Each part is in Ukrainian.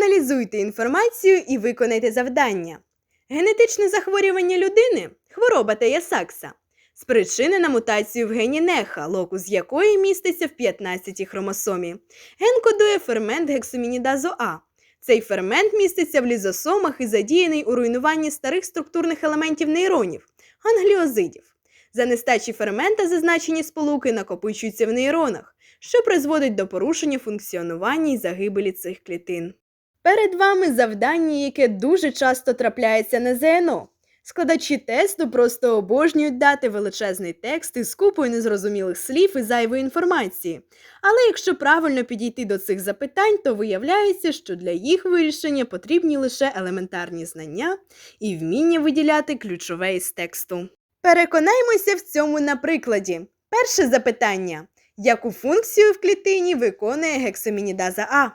Проаналізуйте інформацію і виконайте завдання. Генетичне захворювання людини хвороба Тея Сакса, спричинена мутацією в гені Неха, локус якої міститься в 15 хромосомі. Ген кодує фермент гексомінідазу А. Цей фермент міститься в лізосомах і задіяний у руйнуванні старих структурних елементів нейронів англіозидів. За нестачі фермента зазначені сполуки накопичуються в нейронах, що призводить до порушення функціонування і загибелі цих клітин. Перед вами завдання, яке дуже часто трапляється на ЗНО. Складачі тесту просто обожнюють дати величезний текст із купою незрозумілих слів і зайвої інформації. Але якщо правильно підійти до цих запитань, то виявляється, що для їх вирішення потрібні лише елементарні знання і вміння виділяти ключове із тексту. Переконаймося в цьому на прикладі. Перше запитання: яку функцію в клітині виконує гексамінідаза А?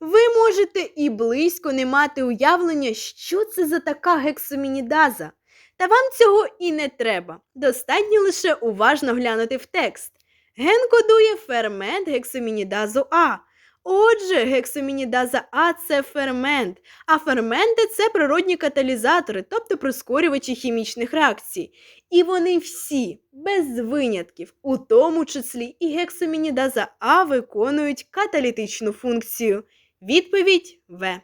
Ви можете і близько не мати уявлення, що це за така гексамінідаза. Та вам цього і не треба. Достатньо лише уважно глянути в текст. Ген кодує фермент гексамінідазу А. Отже, гексамінідаза А це фермент, а ферменти це природні каталізатори, тобто прискорювачі хімічних реакцій. І вони всі, без винятків, у тому числі і гексамінідаза А виконують каталітичну функцію. Відповідь В.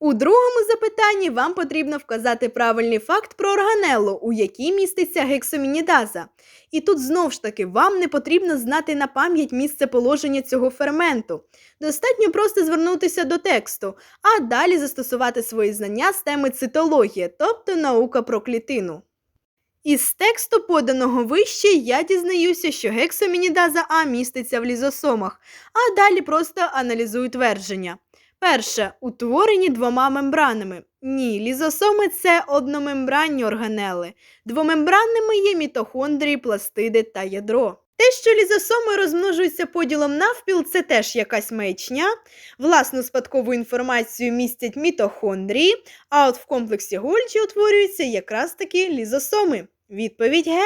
У другому запитанні вам потрібно вказати правильний факт про органеллу, у якій міститься гексамінідаза. І тут знову ж таки вам не потрібно знати на пам'ять місце положення цього ферменту. Достатньо просто звернутися до тексту, а далі застосувати свої знання з теми цитологія, тобто наука про клітину. Із тексту, поданого вище, я дізнаюся, що гексамінідаза А міститься в лізосомах, а далі просто аналізую твердження. Перше утворені двома мембранами. Ні, лізосоми це одномембранні органели. Двомембранними є мітохондрії, пластиди та ядро. Те, що лізосоми розмножуються поділом навпіл, це теж якась маячня. Власну спадкову інформацію містять мітохондрії, а от в комплексі Гольчі утворюються якраз таки лізосоми. Відповідь Г.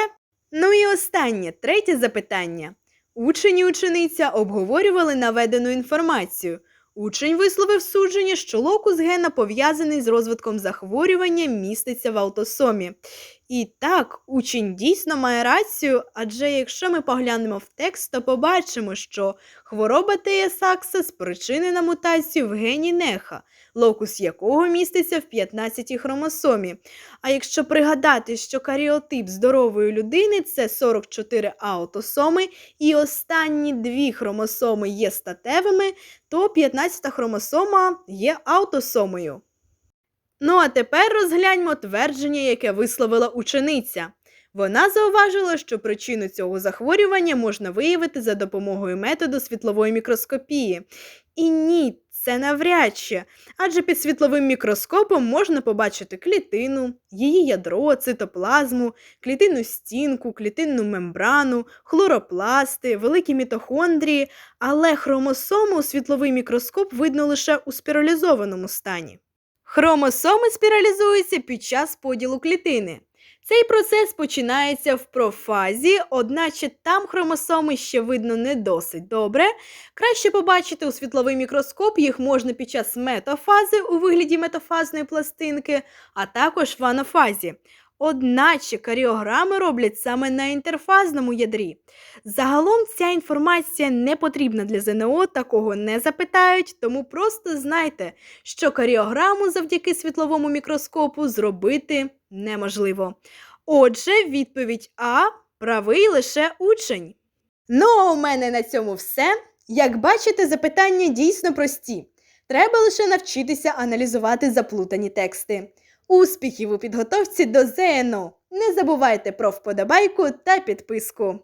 Ну і останнє, третє запитання. Учень і учениця обговорювали наведену інформацію. Учень висловив судження, що локус гена пов'язаний з розвитком захворювання міститься в аутосомі. І так, учень дійсно має рацію, адже якщо ми поглянемо в текст, то побачимо, що хвороба Тея Сакса спричинена мутацією в гені Неха, локус якого міститься в 15 хромосомі. А якщо пригадати, що каріотип здорової людини це 44 аутосоми, і останні дві хромосоми є статевими, то 15 хромосома є аутосомою. Ну а тепер розгляньмо твердження, яке висловила учениця. Вона зауважила, що причину цього захворювання можна виявити за допомогою методу світлової мікроскопії. І ні, це навряд чи, адже під світловим мікроскопом можна побачити клітину, її ядро, цитоплазму, клітинну стінку, клітинну мембрану, хлоропласти, великі мітохондрії, але хромосому у світловий мікроскоп видно лише у спіралізованому стані. Хромосоми спіралізуються під час поділу клітини. Цей процес починається в профазі, одначе там хромосоми ще видно не досить добре. Краще побачити у світловий мікроскоп їх можна під час метафази у вигляді метафазної пластинки, а також в анафазі. Одначе каріограми роблять саме на інтерфазному ядрі. Загалом ця інформація не потрібна для ЗНО, такого не запитають, тому просто знайте, що каріограму завдяки світловому мікроскопу зробити неможливо. Отже, відповідь А правий лише учень. Ну, а у мене на цьому все. Як бачите, запитання дійсно прості. Треба лише навчитися аналізувати заплутані тексти. Успіхів у підготовці до ЗНО! Не забувайте про вподобайку та підписку.